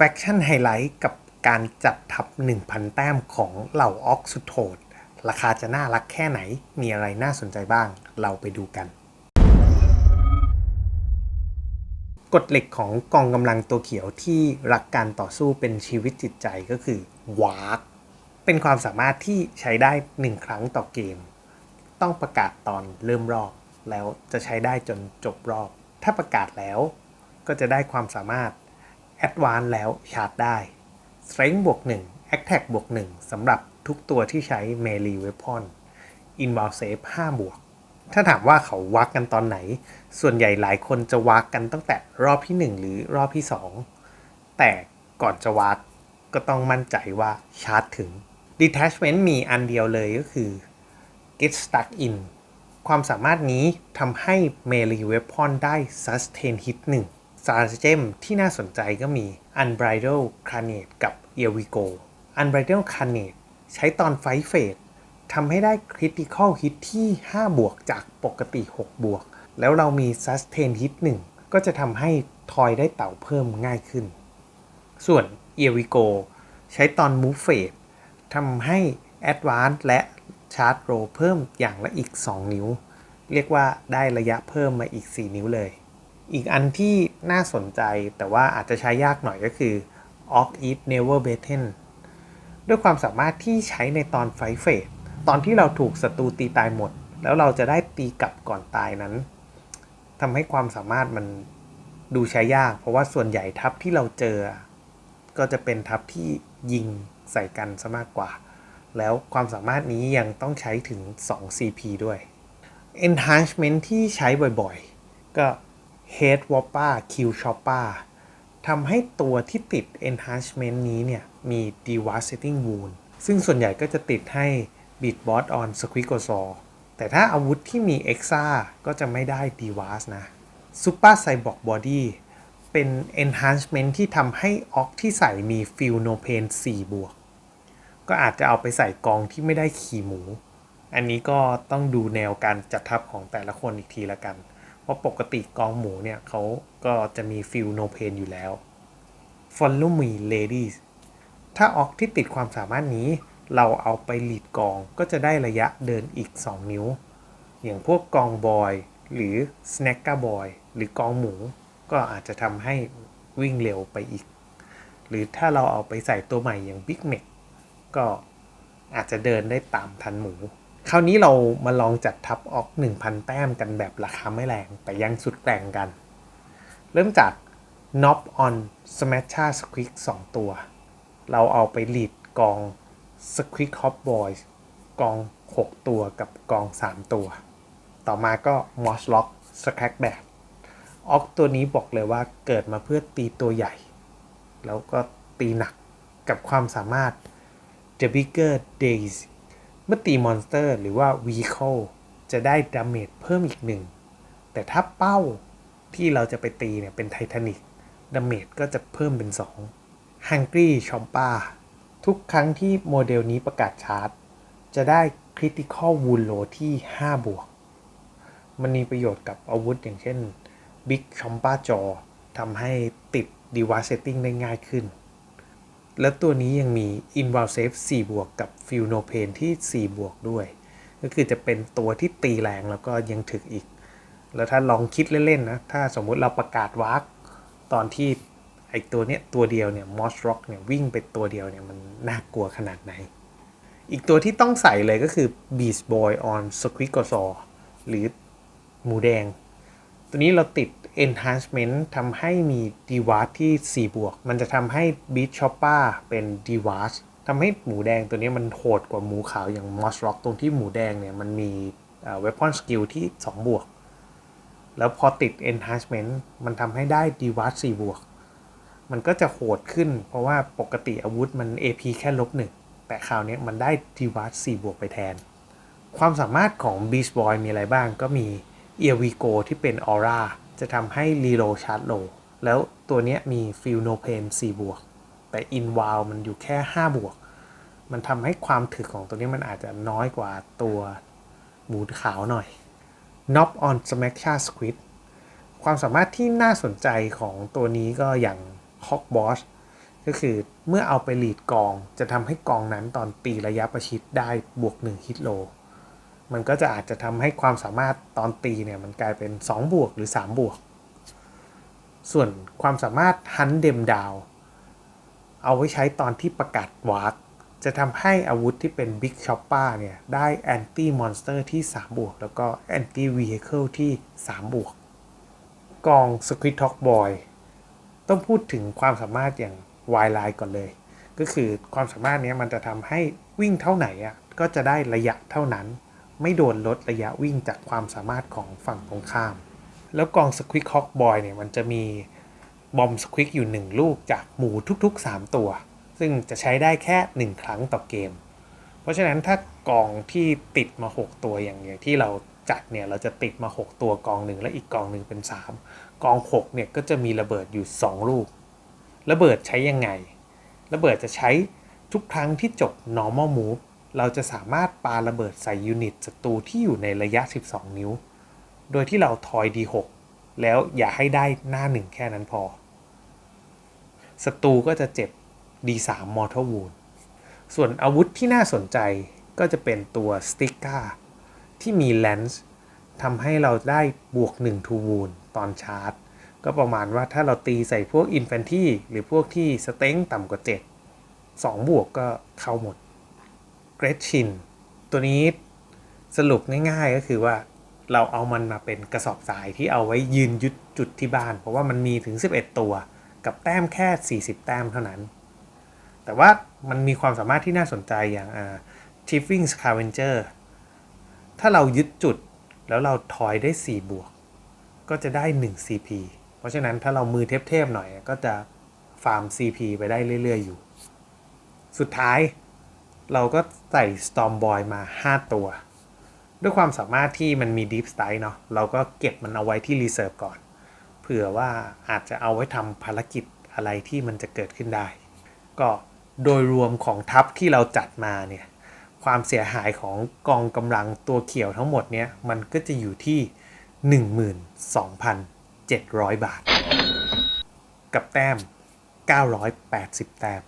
แฟคชั่นไฮไลท์กับการจัดทับ 1,000 แต้มของเหล่าออกสุดโหดราคาจะน่ารักแค่ไหน มีอะไรน่าสนใจบ้าง เราไปดูกัน กฎเหล็กของกองกำลังตัวเขียวที่รักการต่อสู้เป็นชีวิตจิตใจก็คือวาร์กเป็นความสามารถที่ใช้ได้ 1 ครั้งต่อเกม ต้องประกาศตอนเริ่มรอบ แล้วจะใช้ได้จนจบรอบ ถ้าประกาศแล้วก็จะได้ความสามารถ Advance แล้วชาร์จได้ Strength บวก1 Attack บวก1สำหรับทุกตัวที่ใช้ Melee Weapon Inval Save 5บวก ถ้าถามว่าเขาวักกันตอนไหน ส่วนใหญ่หลายคนจะวักกันตั้งแต่รอบที่ 1 หรือรอบที่ 2 แต่ก่อนจะวักก็ต้องมั่นใจว่าชาร์จถึง Detachment มีอันเดียวเลยก็คือ Get Stuck In ความสามารถนี้ทำให้ Melee Weapon ได้ Sustain Hit 1 s t r a t e m ที่น่าสนใจก็มี Unbridled Carnage กับ e r w i g o Unbridled Carnage ใช้ตอนไฟเฟสทำให้ได้ Critical Hit ที่ 5 บวกจากปกติ 6 บวก แล้วเรามี Sustain Hit 1 ก็จะทำให้ทอยได้เต่าเพิ่มง่ายขึ้น ส่วน e r w i g o ใช้ตอน Move Phase ทำให้ Advance และ Charge Roll เพิ่มอย่างละอีก 2 นิ้ว เรียกว่าได้ระยะเพิ่มมาอีก 4 นิ้วเลย อีกอันที่น่าสนใจแต่ว่าอาจจะใช้ยากหน่อยก็คือ Off Eat Never Beaten ด้วยความสามารถที่ใช้ในตอนไฟเฟสตอนที่เราถูกศัตรูตีตายหมด แล้วเราจะได้ตีกลับก่อนตายนั้นทำให้ความสามารถมันดูใช้ยาก เพราะว่าส่วนใหญ่ทัพที่เราเจอ ก็จะเป็นทัพที่ยิงใส่กันซะมากกว่า แล้วความสามารถนี้ยังต้องใช้ถึง 2 CP ด้วย Enhancement ที่ใช้บ่อยๆ ก็ Head Whopper Kill Chopper ทำให้ตัวที่ติด Enhancement นี้เนี่ย มี Devastating Wound ซึ่งส่วนใหญ่ก็จะติดให้ Beat Boss on Squeakosaur แต่ถ้าอาวุธที่มี Exa ก็จะไม่ได้ Devast นะ Super Cyborg Body เป็น Enhancement ที่ทำให้ออกที่ใส่มี Feel No Pain 4 บวก ก็อาจจะเอาไปใส่กองที่ไม่ได้ขี่หมู อันนี้ก็ต้องดูแนวการจัดทัพของแต่ละคนอีกทีละกัน ราะปกติกองหมูเนี่ยเขาก็จะมีฟิลโนเพนอยู่แล้ว Follow me ladies ถ้าออกที่ติดความสามารถนี้ เราเอาไปหลีดกองก็จะได้ระยะเดินอีก 2 นิ้ว อย่างพวกกองบอยหรือ snacker boy หรือกองหมู ก็อาจจะทำให้วิ่งเร็วไปอีก หรือถ้าเราเอาไปใส่ตัวใหม่อย่าง Big Mac ก็อาจจะเดินได้ตามทันหมู คราวนี้เรามาลองจัดทับออก 1,000 แต้มกันแบบราคาไม่แรง แต่ยังสุดแกร่งกัน เริ่มจาก n o b on Smasher Squeak 2 ตัว เราเอาไปลีดกอง Squeak Hop Boys กอง 6 ตัวกับกอง 3 ตัว ต่อมาก็ Moss Lock Scrack Back ออกตัวนี้บอกเลยว่าเกิดมาเพื่อตีตัวใหญ่ แล้วก็ตีหนักกับความสามารถ The Bigger Days เมื่อตีมอนสเตอร์หรือว่าวีเคิลจะได้ดาเมจเพิ่มอีกหนึ่ง แต่ถ้าเป้าที่เราจะไปตีเนี่ยเป็นไททานิกดาเมจก็จะเพิ่มเป็น2 Hungry c h o m p a ทุกครั้งที่โมเดลนี้ประกาศชาร์จ จะได้ Critical Wound Low ที่ 5 บวก มันมีประโยชน์กับอาวุธอย่างเช่น Big c h o m p a Jaw ทำให้ติด Devastating ได้ง่ายขึ้น แล้วตัวนี้ยังมี Inval Save 4 บวกกับ Feel No Pain ที่ 4 บวกด้วย ก็คือจะเป็นตัวที่ตีแรงแล้วก็ยังถึกอีก แล้วถ้าลองคิดเล่น ๆ นะ ถ้าสมมุติเราประกาศวาร์กตอนที่ไอตัวเนี้ยตัวเดียวเนี่ย Moss Rock เนี่ยวิ่งไปตัวเดียวเนี่ยมันน่ากลัวขนาดไหน อีกตัวที่ต้องใส่เลยก็คือ Beast Boy on Squeakosaur หรือหมูแดง ตัวนี้เราติด enhancement ทำให้มี d w a s ที่ 4 บวก มันจะทำให้ beat chopper เป็น d w a s ทำให้หมูแดงตัวนี้มันโหดกว่าหมูขาวอย่าง moss rock ตรงที่หมูแดงเนี่ยมันมี weapon skill ที่ 2 บวก แล้วพอติด enhancement มันทำให้ได้ d w a s 4 บวก มันก็จะโหดขึ้น เพราะว่าปกติอาวุธมัน AP แค่ลบหนึ่งแต่คราวนี้มันได้ d w a s 4 บวกไปแทน ความสามารถของ beast boy มีอะไรบ้างก็มี e r v i g o ที่เป็น aura จะทำให้รีโลชาร์จโลแล้วตัวนี้มีฟิลโนเพน4บวก แต่อินวาลมันอยู่แค่ 5 บวก มันทำให้ความถึกของตัวนี้มันอาจจะน้อยกว่าตัวหมูขาวหน่อย Knob on Smash Squid ความสามารถที่น่าสนใจของตัวนี้ก็อย่าง Hawk Boss ก็คือเมื่อเอาไปหลีดกองจะทำให้กองนั้นตอนตีระยะประชิดได้บวก 1 ฮิตโล มันก็จะอาจจะทำให้ความสามารถตอนตีเนี่ยมันกลายเป็น 2 บวกหรือ 3 บวก ส่วนความสามารถฮันเดมดาวเอาไว้ใช้ตอนที่ประกาศวาร์กจะทำให้อาวุธที่เป็น Big Chopper เนี่ย ได้ Anti Monster ที่ 3 บวก แล้วก็ Anti Vehicle ที่ 3 บวก กอง Squid Talk Boy ต้องพูดถึงความสามารถอย่าง Y Line ก่อนเลย ก็คือความสามารถนี้มันจะทำให้วิ่งเท่าไหนอะก็จะได้ระยะเท่านั้น ไม่โดนลดระยะวิ่งจากความสามารถของฝั่งตรงข้าม แล้วกอง Squid Hawk Boy เนี่ยมันจะมีบอมสควิกอยู่ 1 ลูกจากหมูทุกๆ 3 ตัว ซึ่งจะใช้ได้แค่ 1 ครั้งต่อเกม เพราะฉะนั้นถ้ากองที่ติดมา 6 ตัวอย่างอย่างที่เราจัดเนี่ยเราจะติดมา 6 ตัวกองหนึ่งและอีกกองหนึ่งเป็น 3 กอง 6 เนี่ยก็จะมีระเบิดอยู่ 2 ลูก ระเบิดใช้ยังไง ระเบิดจะใช้ทุกครั้งที่จบ normal move เราจะสามารถปาระเบิดใส่ยูนิตศัตรูที่อยู่ในระยะ 12 นิ้ว โดยที่เราทอย D6 แล้วอย่าให้ได้หน้าหนึ่งแค่นั้นพอ ศัตรูก็จะเจ็บ D3 Mortal Wound ส่วนอาวุธที่น่าสนใจก็จะเป็นตัว s t i c k a ที่มี Lens ทำให้เราได้บวก1 to wound ตอนชาร์จ ก็ประมาณว่าถ้าเราตีใส่พวก Infantry หรือพวกที่สเต็งต่ำกว่า 7 2 บวกก็เข้าหมด g r e t c h i n ตัวนี้สรุปง่ายๆก็คือว่าเราเอามันมาเป็นกระสอบทรายที่เอาไว้ยืนยึดจุดที่บ้าน เพราะว่ามันมีถึง 11 ตัว กับแต้มแค่ 40 แต้มเท่านั้น แต่ว่ามันมีความสามารถที่น่าสนใจอย่างอ่า Tipping Scavenger ถ้าเรายึดจุดแล้วเราทอยได้ 4 บวก ก็จะได้ 1 CP เพราะฉะนั้นถ้าเรามือเทพๆหน่อยก็จะฟาร์ม CP ไปได้เรื่อย ๆ อยู่ สุดท้ายเราก็ ใส่ Storm Boy มา 5 ตัว ด้วยความสามารถที่มันมี Deep Strike เนาะเราก็เก็บมันเอาไว้ที่ Reserve ก่อน เผื่อว่าอาจจะเอาไว้ทำภารกิจอะไรที่มันจะเกิดขึ้นได้ ก็โดยรวมของทัพที่เราจัดมาเนี่ยความเสียหายของกองกำลังตัวเขียวทั้งหมดเนี่ยมันก็จะอยู่ที่ 12,700 บาท กับแต้ม 980 แต้ม